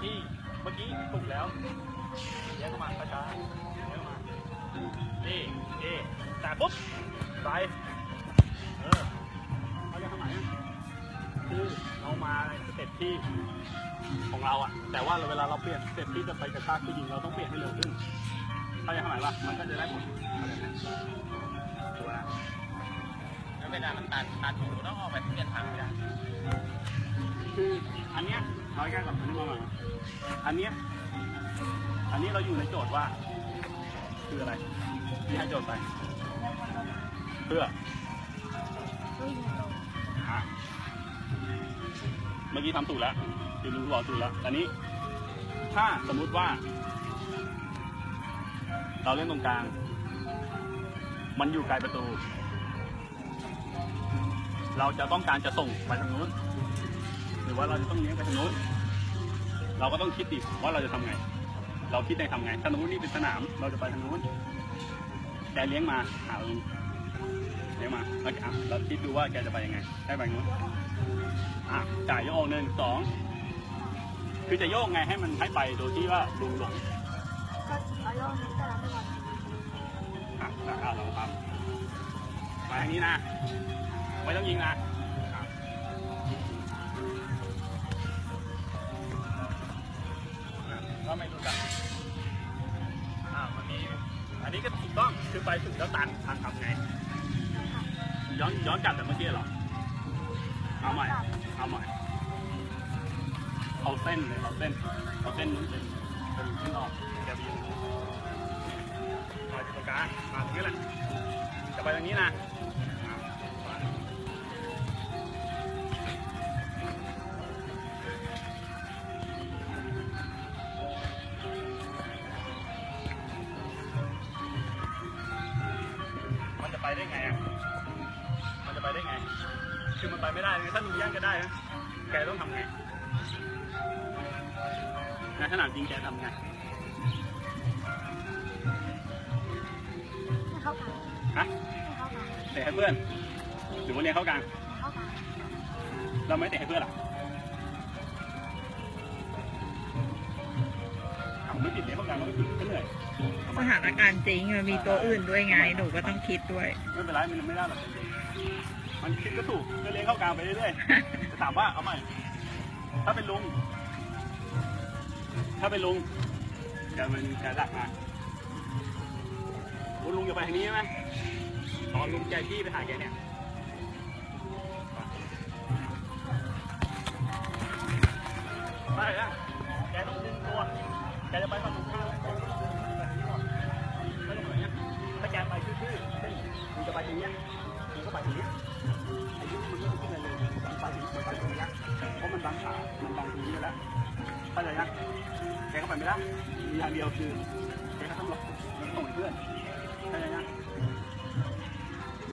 ที่เมื่อกี้ถูกแล้วเลี้ยงเข้ามาช้าๆเลี้ยงเข้ามานี่นี่แต่ปุ๊บไปเออเขาจะทำไหนอะคือเรามาในสเต็ปที่ของเราอะแต่ว่าเวลาเราเปลี่ยนสเต็ปที่จะไปกระชากผู้หญิงเราต้องเปลี่ยนให้เร็วขึ้นเขาจะทำไหนวะมันก็จะได้ผลเข้าใจไหมดูนะแล้วเวลามันตันตันอยู่ต้องออกไป้อยแค่กับอันนี้มาใหม่อันเนี้ยอันนี้เราอยู่ในโจทย์ว่า คืออะไรที่ให้โจทย์ไป เพื่ออะเมื่อกี้ทำถูกแล้วคือรู้บอกถูกแล้วอันนี้ ถ้าสมมุติว่า เราเล่นตรงกลาง มันอยู่ไกลประตู เราจะต้องการจะส่งไปทางนู้น หรือว่าเราจะต้องเลี้ยงไปทางนู้น เราก็ต้องคิดดิว่าเราจะทำไง เราคิดในทำไงถ้าสมมตินี่เป็นสนาม เราจะไปทางนู้นแกเลี้ยงมาหาเราเลี้ยงมาแล้วอะเราคิดดูว่าแกจะไปยังไง ได้ไปนู้นอะจ่ายโยกหนึ่งสองคือจะโยกไงให้มันให้ไปโดยที่ว่าลุงหลงก็เอาโยนนี้แต่ละไปก่อนอะแล้วอะลองทำมาทางนี้นะไม่ต้องยิงนะ ก็ไม่รู้จักอ่ามันมีอันนี้ก็ถูกต้องคือไปถึงแล้วตันทันทำไง ย้อนย้อนกลับแบบเมื่อกี้เหรอ เอาใหม่ เอาใหม่ เอาเส้นเลยเอาเส้นเอาเส้นนู้นเป็นเป็นขึ้นออกแกไปยืนมาที่ตรงกลางมาตรงนี้แหละจะไปตรงนี้นะ คือมันไปไม่ได้ไงถ้าลุงย่างก็ได้นะแกต้องทำไงในขนาดจริงแกทำไงให้เข้ากันฮะให้เข้ากันเตะให้เพื่อนหรือว่าเลี้ยงเข้ากลางเข้ากันเราไม่เตะให้เพื่อนหรอทำไม่ติดเลี้ยงเข้ากลางเราไม่ติดก็เหนื่อยสถานการณ์จริงมันมีตัวอื่นด้วยไงหนูก็ต้องคิดด้วย ไม่เป็นไรมันไม่ได้หรอกจริงๆ มันคิดก็ถูกก็เลี้ยงเข้ากลางไปเรื่อยๆจะถามว่าเอาใหม่ ถ้าเป็นลุง ถ้าเป็นลุงจะเป็นจะดักมาโอ้ลุงจะไปทางนี้ใช่ไหมตอนลุงใจพี่ไปหาแกเนี่ยไปนะแกต้ เพราะมันบังขามันบางตรงนี้อยู่แล้วเข้าใจยังแกก็ไปไม่ได้มีอย่างเดียวคือแกก็ต้องรอมันส่งให้เพื่อนเข้าใจยัง